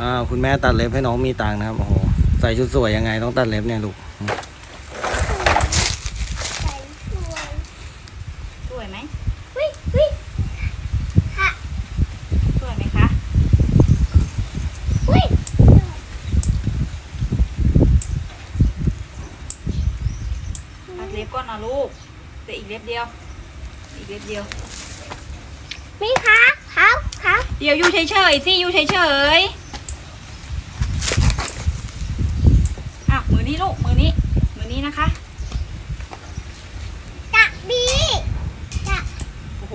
อ่าคุณแม่ตัดเล็บให้น้องมีตังค์นะครับ โอ้โห ใส่ชุดสวยยังไงต้องตัดเล็บเนี่ยลูกสวยไหมวิวิค่ะสวยไหมคะ วิตัดเล็บก่อนนะลูกแต่อีกเล็บเดียว อีกเล็บเดียว มีค่ะเขาเขาเดี๋ยวอยู่เฉยๆสิอยู่เฉยๆ นี้ลูก มือนี้ มือนี้นะคะจะบีกะโอ้โห